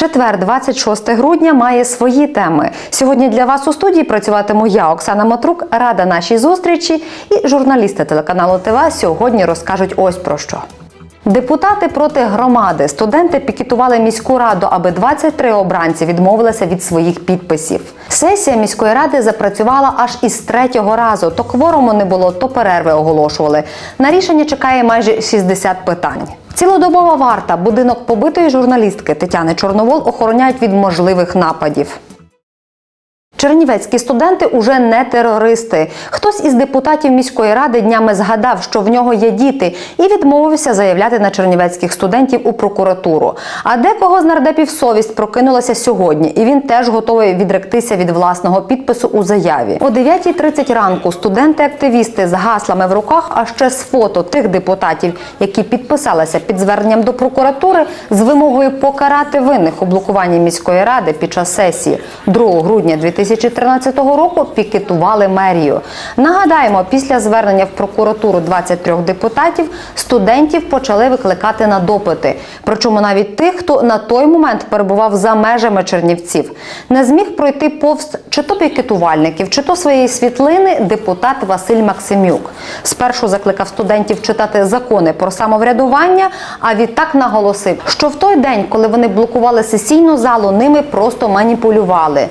Четвер, 26 грудня, має свої теми. Сьогодні для вас у студії працюватиму я, Оксана Матрук, рада нашій зустрічі. І журналісти телеканалу ТВ сьогодні розкажуть ось про що. Депутати проти громади. Студенти пікетували міську раду, аби 23 обранці відмовилися від своїх підписів. Сесія міської ради запрацювала аж із третього разу. То кворуму не було, то перерви оголошували. На рішення чекає майже 60 питань. Цілодобова варта будинок побитої журналістки Тетяни Чорновол охороняють від можливих нападів. Чернівецькі студенти уже не терористи. Хтось із депутатів міської ради днями згадав, що в нього є діти, і відмовився заявляти на чернівецьких студентів у прокуратуру. А декого з нардепів совість прокинулася сьогодні, і він теж готовий відректися від власного підпису у заяві. О 9.30 ранку студенти-активісти з гаслами в руках, а ще з фото тих депутатів, які підписалися під зверненням до прокуратури з вимогою покарати винних у блокуванні міської ради під час сесії 2 грудня 2013 року пікетували мерію. Нагадаємо, після звернення в прокуратуру 23 депутатів студентів почали викликати на допити. Причому навіть тих, хто на той момент перебував за межами Чернівців, не зміг пройти повз чи то пікетувальників, чи то своєї світлини депутат Василь Максимюк. Спершу закликав студентів читати закони про самоврядування, а відтак наголосив, що в той день, коли вони блокували сесійну залу, ними просто маніпулювали.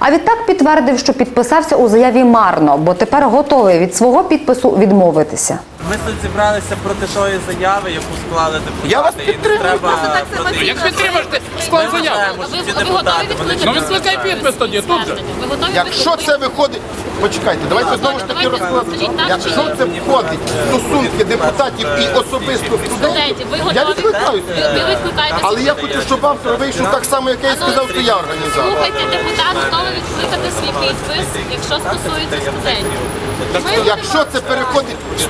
А відтак підтвердив, що підписався у заяві марно, бо тепер готовий від свого підпису відмовитися. Ми тут зібралися проти тої заяви, яку склали депутати. Я вас підтримую. Треба проти Як голосувати. підтримуєте Ми склад знаємо, що Ви- ці ви депутати, вони? Ну, відкликай підпис тоді, тут же. Ну, Ви готові Якщо це виходить, почекайте, давайте знову ж таки розкладемо. Якщо це входить в стосунки депутатів і особисто студентів, ви я відкликаюся. Ви, ви відкликаєте Але я хочу, щоб автор вийшов так само, як я і сказав, що я організатор. Слухайте, депутат готовий відкликати свій підпис, якщо стосується студентів. Ми Якщо це переходить в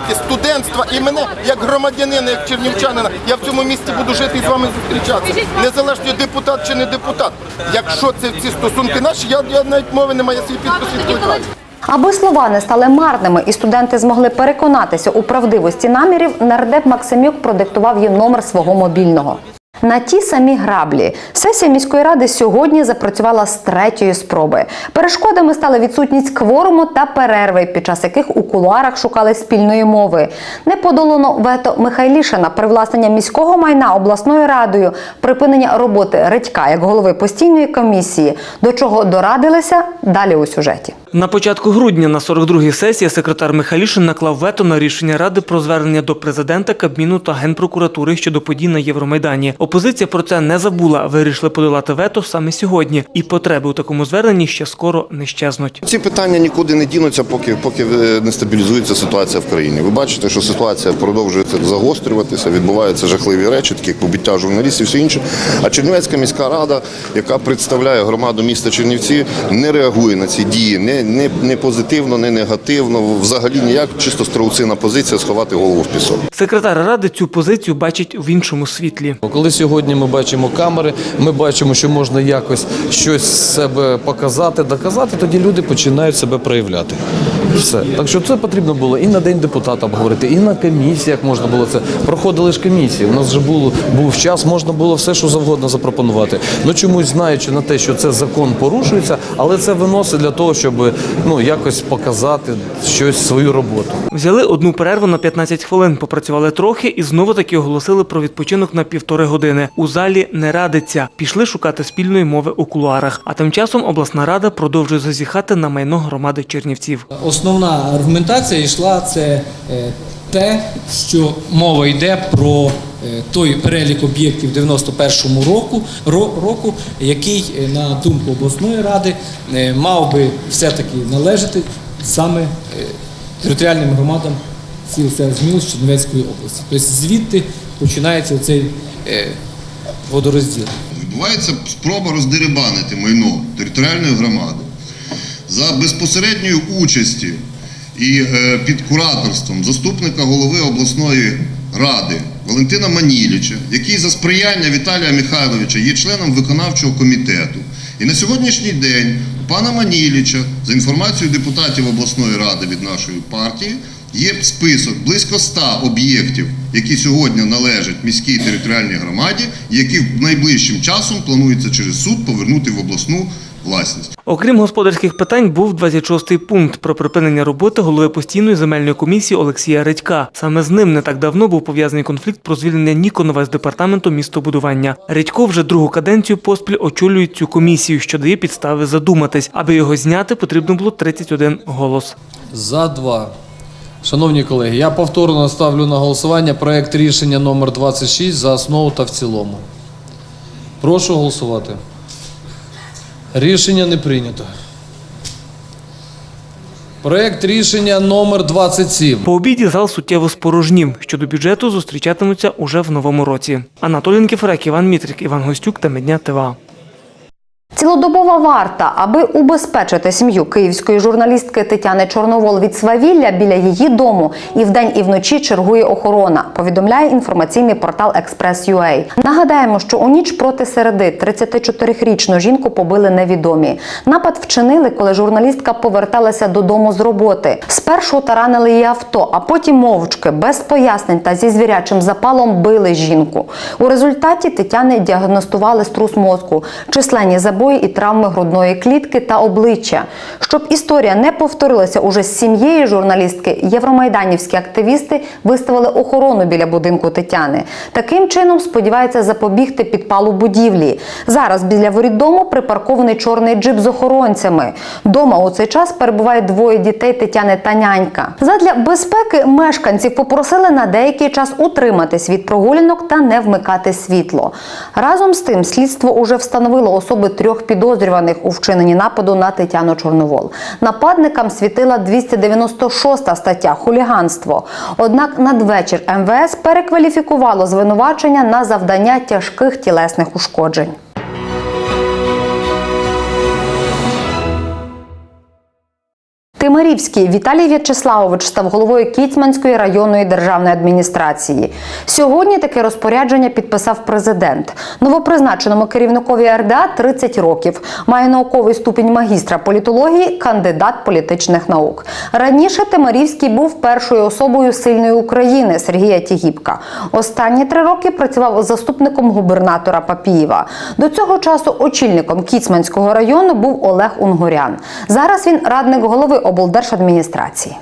стосунки студентства і мене як громадянина, як чернівчанина, я в цьому місті буду жити і з вами зустрічатися. Незалежно депутат чи не депутат. Якщо це ці стосунки наші, я, я навіть мови немає, я свій підпис відкликаю. Аби слова не стали марними і студенти змогли переконатися у правдивості намірів, нардеп Максимюк продиктував їм номер свого мобільного. На ті самі граблі сесія міської ради сьогодні запрацювала з третьої спроби. Перешкодами стали відсутність кворуму та перерви, під час яких у кулуарах шукали спільної мови. Не подолано вето Михайлішина, привласнення міського майна обласною радою, припинення роботи Редька як голови постійної комісії. До чого дорадилися далі у сюжеті. На початку грудня на 42-й сесії секретар Михайлішин наклав вето на рішення ради про звернення до президента, Кабміну та генпрокуратури щодо подій на Євромайдані. Опозиція про це не забула. Вирішили подолати вето саме сьогодні, і потреби у такому зверненні ще скоро не щезнуть. Ці питання нікуди не дінуться, поки поки не стабілізується ситуація в країні. Ви бачите, що ситуація продовжується загострюватися, відбуваються жахливі речі, такі як побиття журналістів, все інше. А Чернівецька міська рада, яка представляє громаду міста Чернівці, не реагує на ці дії, не, не, не позитивно, не негативно, взагалі ніяк, чисто страуцина позиція сховати голову в пісок. Секретар ради цю позицію бачить в іншому світлі. Коли сьогодні ми бачимо камери, ми бачимо, що можна якось щось з себе показати, доказати, тоді люди починають себе проявляти. Все. Так що це потрібно було і на день депутата обговорити, і на комісіях можна було це. Проходили ж комісії. У нас вже було, був час, можна було все, що завгодно запропонувати. Ну чомусь знаючи на те, що це закон порушується, але це виносить для того, щоб ну якось показати щось свою роботу. Взяли одну перерву на 15 хвилин, попрацювали трохи і знову таки оголосили про відпочинок на півтори години. У залі не радиться. Пішли шукати спільної мови у кулуарах. А тим часом обласна рада продовжує зазіхати на майно громади Чернівців. Основна аргументація йшла це е, те, що мова йде про е, той перелік об'єктів 91-му року, року, який, е, на думку обласної ради, е, мав би все-таки належати саме територіальним громадам сіл зміл з Чернівецької області. Тобто звідти починається цей водорозділ. Відбувається спроба роздерибанити майно територіальної громади за безпосередньою участі і е, під кураторством заступника голови обласної ради Валентина Маніліча, який за сприяння Віталія Михайловича є членом виконавчого комітету. І на сьогоднішній день у пана Маніліча, за інформацією депутатів обласної ради від нашої партії, Є список близько 100 об'єктів, які сьогодні належать міській територіальній громаді, які найближчим часом планується через суд повернути в обласну власність. Окрім господарських питань, був 26-й пункт про припинення роботи голови постійної земельної комісії Олексія Редька. Саме з ним не так давно був пов'язаний конфлікт про звільнення Ніконова з департаменту містобудування. Редько вже другу каденцію поспіль очолює цю комісію, що дає підстави задуматись. Аби його зняти, потрібно було 31 голос. За два. Шановні колеги, я повторно ставлю на голосування проект рішення номер 26 за основу та в цілому. Прошу голосувати. Рішення не прийнято. Проект рішення номер 27. По обіді зал суттєво спорожнів. Щодо бюджету зустрічатимуться уже в новому році. Анатолій Кефрек, Іван Мітрик, Іван Гостюк та Медня ТВА. Цілодобова варта, аби убезпечити сім'ю київської журналістки Тетяни Чорновол від свавілля біля її дому і вдень і вночі чергує охорона. Повідомляє інформаційний портал Експрес.UA. Нагадаємо, що у ніч проти середи 34-річну жінку побили невідомі. Напад вчинили, коли журналістка поверталася додому з роботи. Спершу таранили її авто, а потім мовчки, без пояснень та зі звірячим запалом били жінку. У результаті Тетяни діагностували струс мозку, численні забої і травми грудної клітки та обличчя. Щоб історія не повторилася уже з сім'єю журналістки, євромайданівські активісти виставили охорону біля будинку Тетяни. Таким чином сподіваються запобігти підпалу будівлі. Зараз біля воріт дому припаркований чорний джип з охоронцями. Дома у цей час перебувають двоє дітей Тетяни та нянька. Задля безпеки мешканців попросили на деякий час утриматись від прогулянок та не вмикати світло. Разом з тим, слідство уже встановило особи трьох підозрюваних у вчиненні нападу на Тетяну Чорновол. Нападникам світила 296 стаття хуліганство. Однак надвечір МВС перекваліфікувало звинувачення на завдання тяжких тілесних ушкоджень. Тимирівський Віталій В'ячеславович став головою Кіцманської районної державної адміністрації. Сьогодні таке розпорядження підписав президент. Новопризначеному керівникові РДА 30 років. Має науковий ступінь магістра політології, кандидат політичних наук. Раніше Тимирівський був першою особою сильної України Сергія Тігіпка. Останні три роки працював заступником губернатора Папієва. До цього часу очільником Кіцманського району був Олег Унгурян. Зараз він радник голови облдержадміністрації.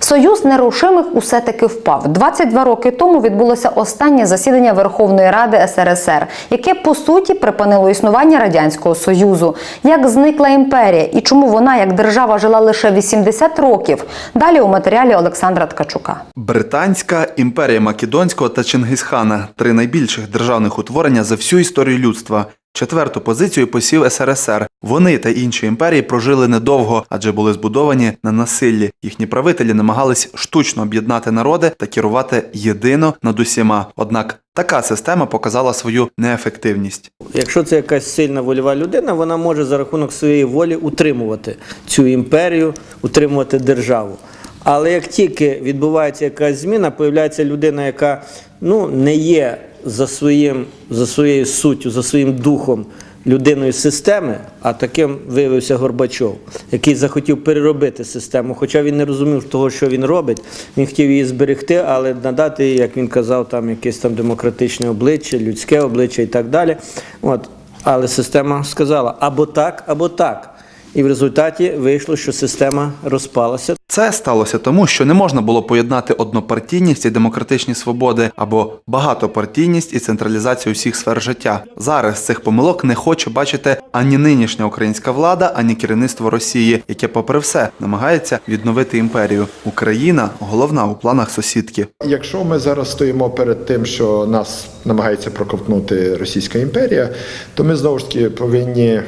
Союз нерушимих усе таки впав. 22 роки тому відбулося останнє засідання Верховної Ради СРСР, яке по суті припинило існування радянського союзу. Як зникла імперія і чому вона як держава жила лише 80 років? Далі у матеріалі Олександра Ткачука. Британська імперія Македонського та Чингисхана три найбільших державних утворення за всю історію людства. Четверту позицію посів СРСР. Вони та інші імперії прожили недовго, адже були збудовані на насиллі. Їхні правителі намагались штучно об'єднати народи та керувати єдино над усіма. Однак така система показала свою неефективність. Якщо це якась сильна вольова людина, вона може за рахунок своєї волі утримувати цю імперію, утримувати державу. Але як тільки відбувається якась зміна, появляється людина, яка ну, не є за, своїм, за своєю суттю, за своїм духом людиною системи, а таким виявився Горбачов, який захотів переробити систему, хоча він не розумів того, що він робить. Він хотів її зберегти, але надати, як він казав, там якесь там демократичне обличчя, людське обличчя і так далі. От. Але система сказала або так, або так. І в результаті вийшло, що система розпалася. Це сталося тому, що не можна було поєднати однопартійність і демократичні свободи або багатопартійність і централізацію усіх сфер життя. Зараз цих помилок не хоче бачити ані нинішня українська влада, ані керівництво Росії, яке, попри все, намагається відновити імперію. Україна головна у планах сусідки. Якщо ми зараз стоїмо перед тим, що нас намагається проковтнути Російська імперія, то ми знову ж таки повинні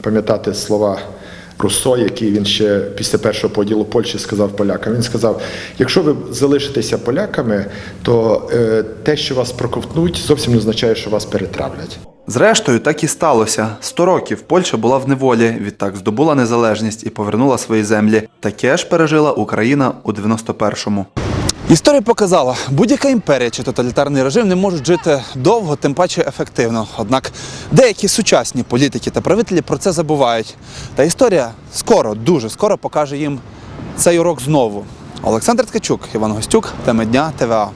пам'ятати слова Руссо, який він ще після першого поділу Польщі сказав полякам. Він сказав: якщо ви залишитеся поляками, то е, те, що вас проковтнуть, зовсім не означає, що вас перетравлять. Зрештою, так і сталося. Сто років Польща була в неволі, відтак здобула незалежність і повернула свої землі. Таке ж пережила Україна у 91-му. Історія показала, будь-яка імперія чи тоталітарний режим не можуть жити довго, тим паче ефективно. Однак деякі сучасні політики та правителі про це забувають. Та історія скоро, дуже скоро покаже їм цей урок знову. Олександр Ткачук, Іван Гостюк, теми дня ТВА.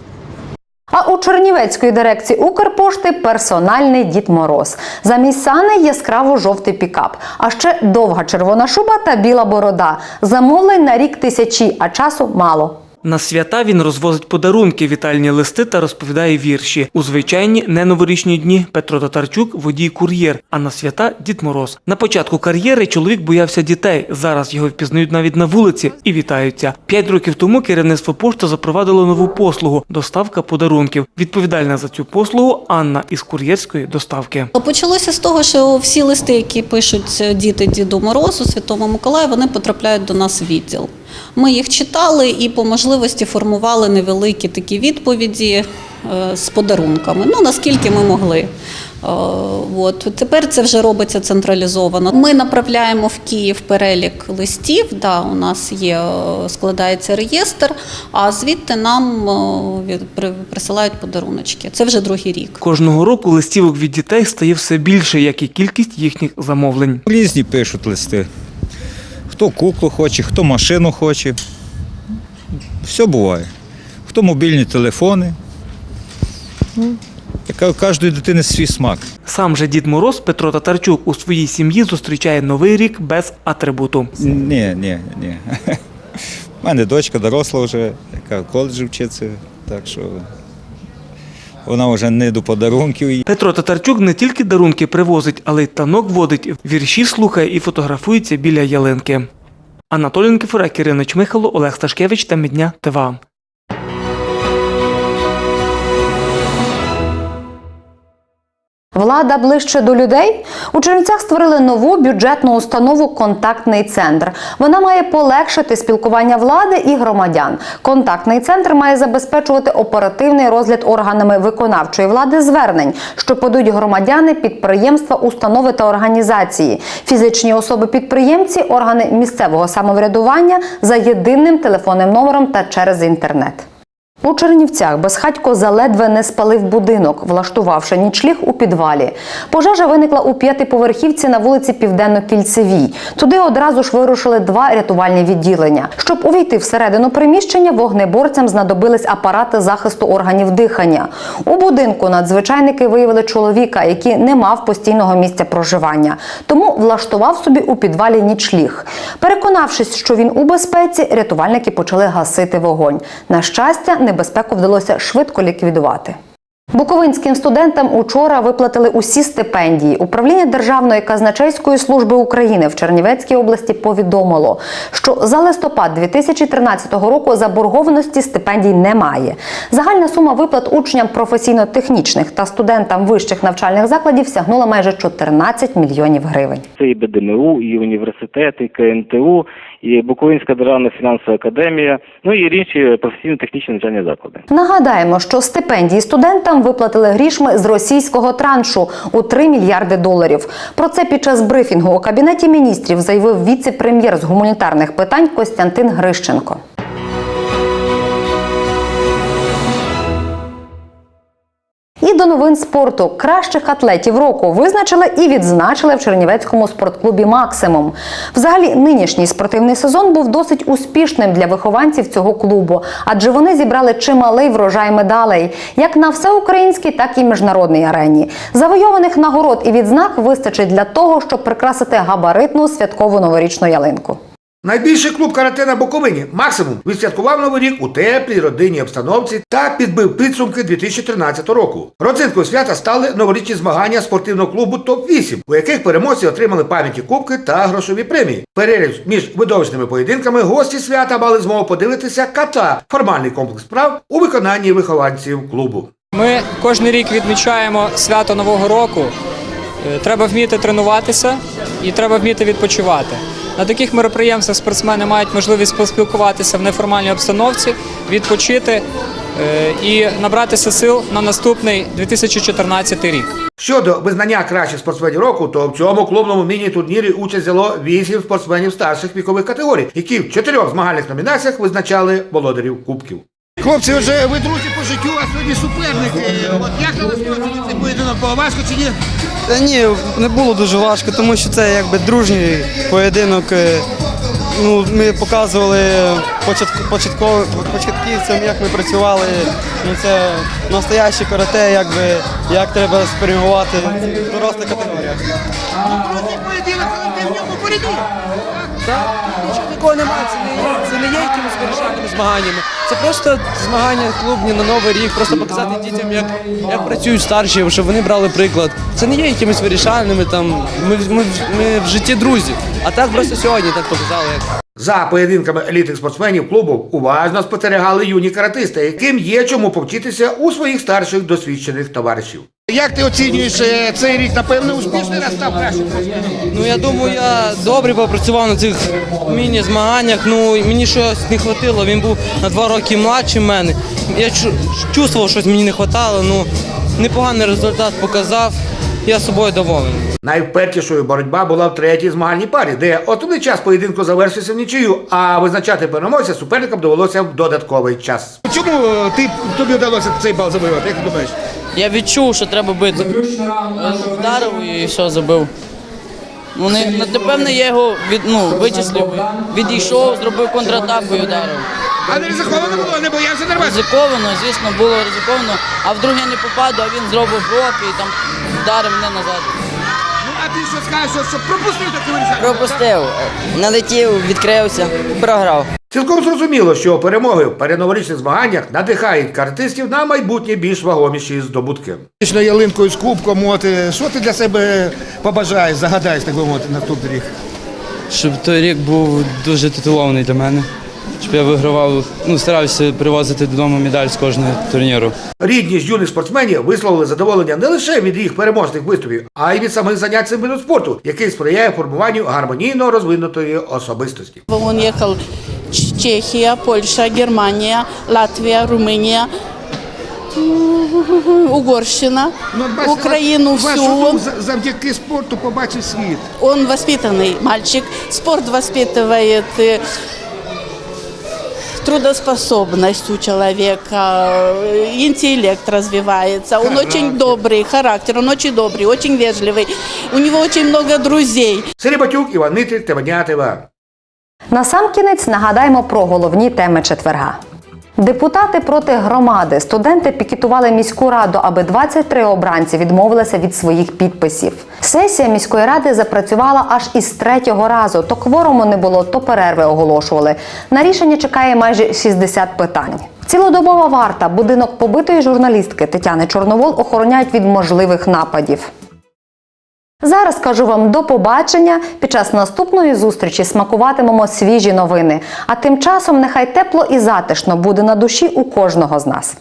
А у Чернівецької дирекції Укрпошти персональний Дід Мороз. Замість сани яскраво жовтий пікап, а ще довга червона шуба та біла борода. Замовлень на рік тисячі, а часу мало. На свята він розвозить подарунки, вітальні листи та розповідає вірші. У звичайні неноворічні дні Петро Татарчук водій кур'єр, а на свята Дід Мороз. На початку кар'єри чоловік боявся дітей. Зараз його впізнають навіть на вулиці і вітаються. П'ять років тому керівництво пошти запровадило нову послугу доставка подарунків. Відповідальна за цю послугу Анна із кур'єрської доставки. Почалося з того, що всі листи, які пишуть діти Діду Морозу, Святому Миколаю, вони потрапляють до нас в відділ. Ми їх читали і по можливості формували невеликі такі відповіді е, з подарунками. Ну наскільки ми могли. Е, От тепер це вже робиться централізовано. Ми направляємо в Київ перелік листів. Да, у нас є е, складається реєстр, а звідти нам присилають подаруночки. Це вже другий рік. Кожного року листівок від дітей стає все більше, як і кількість їхніх замовлень. Різні пишуть листи. Хто куклу хоче, хто машину хоче. Все буває. Хто мобільні телефони. Ну, яка у кожної дитини свій смак. Сам же Дід Мороз Петро Татарчук у своїй сім'ї зустрічає новий рік без атрибуту. Ні, ні, ні. У мене дочка доросла вже, яка в коледжі вчиться, так що вона вже не до подарунків. Петро Татарчук не тільки дарунки привозить, але й танок водить, вірші слухає і фотографується біля ялинки. Анатолій Никифора, Ірина Чмихало, Олег Сташкевич та Мідня ТВА. Влада ближче до людей. У Чернівцях створили нову бюджетну установу Контактний центр. Вона має полегшити спілкування влади і громадян. Контактний центр має забезпечувати оперативний розгляд органами виконавчої влади звернень, що подають громадяни, підприємства, установи та організації, фізичні особи-підприємці, органи місцевого самоврядування за єдиним телефонним номером та через інтернет. У Чернівцях безхатько заледве не спалив будинок, влаштувавши нічліг у підвалі. Пожежа виникла у п'ятиповерхівці на вулиці Південно-Кільцевій. Туди одразу ж вирушили два рятувальні відділення. Щоб увійти всередину приміщення, вогнеборцям знадобились апарати захисту органів дихання. У будинку надзвичайники виявили чоловіка, який не мав постійного місця проживання, тому влаштував собі у підвалі нічліг. Переконавшись, що він у безпеці, рятувальники почали гасити вогонь. На щастя, небезпеку вдалося швидко ліквідувати. Буковинським студентам учора виплатили усі стипендії. Управління Державної казначейської служби України в Чернівецькій області повідомило, що за листопад 2013 року заборгованості стипендій немає. Загальна сума виплат учням професійно-технічних та студентам вищих навчальних закладів сягнула майже 14 мільйонів гривень. Це і БДМУ, і університети, і КНТУ, і Буковинська державна фінансова академія, ну і інші професійно-технічні навчальні заклади. Нагадаємо, що стипендії студентам виплатили грішми з російського траншу у 3 мільярди доларів. Про це під час брифінгу у кабінеті міністрів заявив віце-прем'єр з гуманітарних питань Костянтин Грищенко. До новин спорту кращих атлетів року визначили і відзначили в Чернівецькому спортклубі Максимум. Взагалі, нинішній спортивний сезон був досить успішним для вихованців цього клубу, адже вони зібрали чималий врожай медалей, як на всеукраїнській, так і міжнародній арені. Завойованих нагород і відзнак вистачить для того, щоб прикрасити габаритну святкову новорічну ялинку. Найбільший клуб карате на Буковині максимум відсвяткував новий рік у теплій родинній обстановці та підбив підсумки 2013 року. Родзинкою свята стали новорічні змагання спортивного клубу топ 8 у яких переможці отримали пам'яті кубки та грошові премії. Переріз між видовищними поєдинками гості свята мали змогу подивитися ката формальний комплекс справ у виконанні вихованців клубу. Ми кожен рік відмічаємо свято Нового року. Е, Треба вміти тренуватися і треба вміти відпочивати. На таких мероприємствах спортсмени мають можливість поспілкуватися в неформальній обстановці, відпочити е, і набратися сил на наступний 2014 рік. Щодо визнання кращих спортсменів року, то в цьому клубному міні-турнірі участь взяло 8 спортсменів старших вікових категорій, які в чотирьох змагальних номінаціях визначали володарів кубків. Хлопці, вже ви друзі по життю, а сьогодні суперники. От як на вас оцінити цей поєдинок було важко чи ні? Та ні, не було дуже важко, тому що це якби дружній поєдинок. е, ну, ми показували початку, початково, початківцям, як ми працювали. Ну, це настояще карате, якби, як треба спрямувати в дорослих категоріях. Нічого такого немає, це не, є якимись вирішальними змаганнями. Це просто змагання клубні на новий рік, просто показати дітям, як, як працюють старші, щоб вони брали приклад. Це не є якимись вирішальними там. Ми, в- ми, ми в житті друзі. А так просто сьогодні так показали. За поєдинками елітних спортсменів клубу уважно спостерігали юні каратисти, яким є чому повчитися у своїх старших досвідчених товаришів. Як ти оцінюєш е, цей рік? Напевно, успішний раз став кращим. Ну я думаю, я добре попрацював на цих міні-змаганнях. Ну мені щось не вистачило. Він був на два роки младший мене. Я чу- чувствував, щось мені не вистачало. Ну непоганий результат показав. Я собою доволений. Найвпертішою боротьба була в третій змагальній парі, де основний час поєдинку завершився в нічию, а визначати переможця суперникам довелося в додатковий час. Чому е, ти, тобі вдалося цей бал забивати? Як ти думаєш? Я відчув, що треба бити. Вдарив і все забив. Ну, не, не- напевне, я його від, ну, вичислив, відійшов, зробив контратаку і вдарив. А не ризиковано було, не боявся нормально? Ризиковано, звісно, було ризиковано, а вдруг я не попаду, а він зробив блок і там вдарив мене назад. Ну, а ти що скажеш, що, пропустив таку вирішальну? Пропустив, налетів, відкрився, програв. Цілком зрозуміло, що перемоги в переноворічних змаганнях надихають картистів на майбутнє більш вагоміші здобутки. Пішла ялинкою з кубком, от, е, що ти для себе побажаєш, загадаєш, так би мовити, наступний рік? Щоб той рік був дуже титулований для мене Щоб я вигравав, ну старався привозити додому медаль з кожного турніру. Рідні ж юних спортсменів висловили задоволення не лише від їх переможних виступів, а й від самих занять цим видом спорту, який сприяє формуванню гармонійно розвинутої особистості. Он ехал Ч- Чехия, Польша, Германия, Латвия, Румыния, м, Угорщина, Украину всю. Он, завдяки спорту побачив світ. он воспитанный мальчик. Спорт воспитывает э, трудоспособность у человека, э, интеллект развивается. Он очень добрый, характер, он очень добрый, очень вежливый. У него очень много друзей. Сергій Батюк, Іван Нитрик, Теваня ТВ. Насамкінець нагадаємо про головні теми четверга. Депутати проти громади, студенти пікетували міську раду, аби 23 обранці відмовилися від своїх підписів. Сесія міської ради запрацювала аж із третього разу. То кворуму не було, то перерви оголошували. На рішення чекає майже 60 питань. Цілодобова варта, будинок побитої журналістки Тетяни Чорновол охороняють від можливих нападів. Зараз кажу вам до побачення. Під час наступної зустрічі смакуватимемо свіжі новини. А тим часом нехай тепло і затишно буде на душі у кожного з нас.